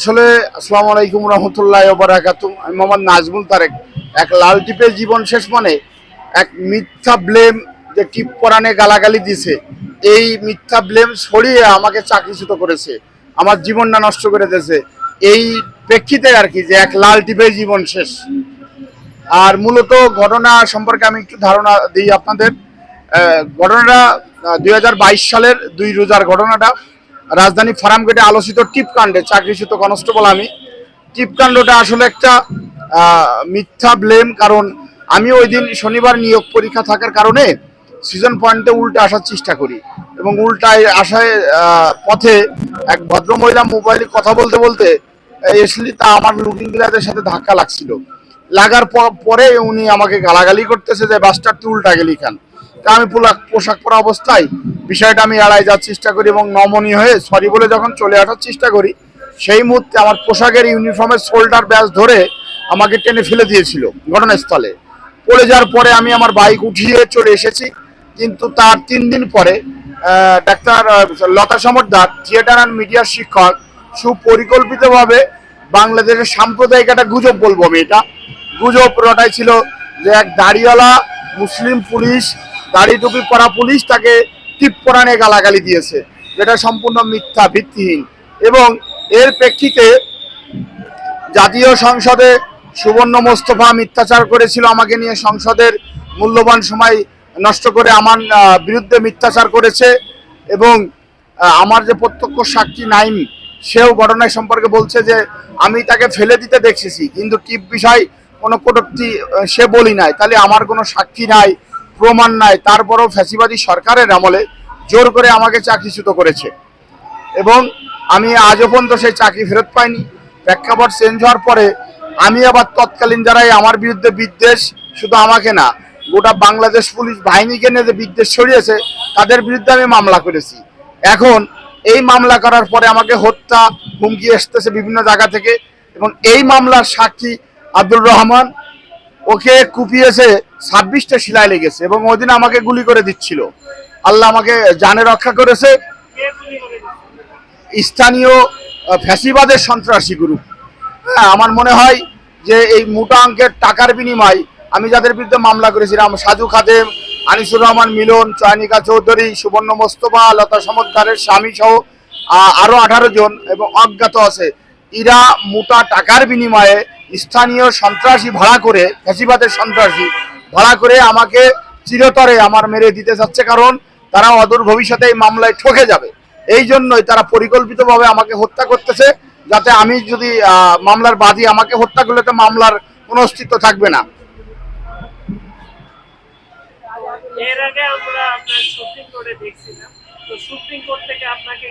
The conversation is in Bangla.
আসলে আসসালামু আলাইকুম রহমতুল্লাহ বারাকাতু আমি মোহাম্মদ নাজমুল তারেক। এক লাল টিপের জীবন শেষ মানে এক মিথ্যা ব্লেম যে টিপ পরানে গালাগালি দিছে, এই মিথ্যা ব্লেম ছড়িয়ে আমাকে চাকরিচ্যুত করেছে, আমার জীবনটা নষ্ট করে দিয়েছে। এই প্রেক্ষিতে আর কি যে এক লাল টিপের জীবন শেষ। আর মূলত ঘটনা সম্পর্কে আমি একটু ধারণা দিই আপনাদের। ঘটনাটা দুই হাজার বাইশ সালের দুই রোজার ঘটনাটা। রাজধানী ফার্মগেটে আলোচিত টিপকাণ্ডে চাকরিচ্যুত কনস্টেবল আমি। টিপকাণ্ডটা আসলে একটা মিথ্যা ব্লেম, কারণ আমি ওই দিন শনিবার নিয়োগ পরীক্ষা থাকার কারণে সিজন পয়েন্টে উল্টে আসার চেষ্টা করি এবং উল্টায় আসায় পথে এক ভদ্রমহিলা মোবাইলে কথা বলতে বলতে এসলি তা আমার লুকিং গ্লাসের সাথে ধাক্কা লাগছিল। লাগার পরে উনি আমাকে গালাগালি করতেছে যে বাসটার তুই উল্টা গেলি খান তা আমি পোলাক পোশাক পরা অবস্থায় বিষয়টা আমি এড়াই যাওয়ার চেষ্টা করি এবং নমনীয় হয়ে সরি বলে যখন চলে আসার চেষ্টা করি, সেই মুহূর্তে আমার পোশাকের ইউনিফর্মের শোল্ডার ব্যাস ধরে আমাকে টেনে ফেলে দিয়েছিল ঘটনাস্থলে। পড়ে যাওয়ার পরে আমি আমার বাইক উঠিয়ে চলে এসেছি, কিন্তু তার তিন দিন পরে doctor Lata Samaddar theatre and মিডিয়ার শিক্ষক সুপরিকল্পিতভাবে বাংলাদেশের সাম্প্রদায়িক একটা গুজব বলব আমি এটা। গুজব রটাই ছিল যে এক দাড়িওয়ালা, মুসলিম পুলিশ দাড়ি টুপি পরা পুলিশ তাকে টিপ পরানে গালাগালি দিয়েছে। যেটা সম্পূর্ণ মিথ্যা, ভিত্তিহীন। এবং এর প্রেক্ষিতে জাতীয় সংসদে সুবর্ণ মোস্তফা মিথ্যাচার করেছিল, আমাকে নিয়ে সংসদের মূল্যবান সময় নষ্ট করে আমার বিরুদ্ধে মিথ্যাচার করেছে এবং আমার যে প্রত্যক্ষ সাক্ষী নাইম, সেও ঘটনায় সম্পর্কে বলছে যে, আমি তাকে ফেলে দিতে দেখেছি, কিন্তু টিপ বিষয় কোনো কটূক্তি সে বলি নাই। তাহলে আমার কোনো সাক্ষী নাই প্রমাণ নাই, তারপরও ফ্যাসিবাদী সরকারের আমলে জোর করে আমাকে চাকরিচ্যুত করেছে। এবং আমি আজও পর্যন্ত সেই চাকরি ফেরত পাইনি। প্রেক্ষাপট চেঞ্জ হওয়ার পরে আমি আবার তৎকালীন যারাই আমার বিরুদ্ধে বিদ্বেষ শুধু আমাকে না, গোটা বাংলাদেশ পুলিশ বাহিনীকে নিয়ে যে বিদ্বেষ ছড়িয়েছে, তাদের বিরুদ্ধে আমি মামলা করেছি। এখন এই মামলা করার পরে আমাকে হত্যা, হুমকি আসতেছে বিভিন্ন জায়গা থেকে। এবং এই মামলার সাক্ষী আব্দুর রহমান ওকে কুপিয়েছে ছাব্বিশটা শিলায় লেগেছে এবং ওই দিন আমাকে গুলি করে দিচ্ছিল। আল্লাহ আমাকে জানে রক্ষা করেছে। স্থানীয় ফ্যাসিবাদের সন্ত্রাসী গ্রুপ হ্যাঁ আমার মনে হয় যে এই মোটা অঙ্কের টাকার বিনিময় আমি যাদের বিরুদ্ধে মামলা করেছিলাম সাজু খাদেম আনিসুর রহমান মিলন চয়নিকা চৌধুরী সুবর্ণ মোস্তফা লতা সমদ্দারের স্বামী সহ আহ, আরও আঠারো জন এবং অজ্ঞাত আছে। এরা মোটা টাকার বিনিময়ে স্থানীয় সন্ত্রাসী ভাড়া করে, ফ্যাসিবাদের সন্ত্রাসী ভাড়া করে আমাকে চিরতরে আমার মেরে দিতে চাচ্ছে কারণ তারা অদূর ভবিষ্যতে এই মামলায় ঠকে যাবে। এই জন্যই তারা পরিকল্পিতভাবে আমাকে হত্যা করতেছে যাতে আমি যদি মামলার বাদী আমাকে হত্যা করলে তো মামলার কোনো অস্তিত্ব থাকবে না। এর আগে আমরা আপনার সুপ্রিম কোর্টে দেখছিলাম, তো সুপ্রিম কোর্ট থেকে আপনাকে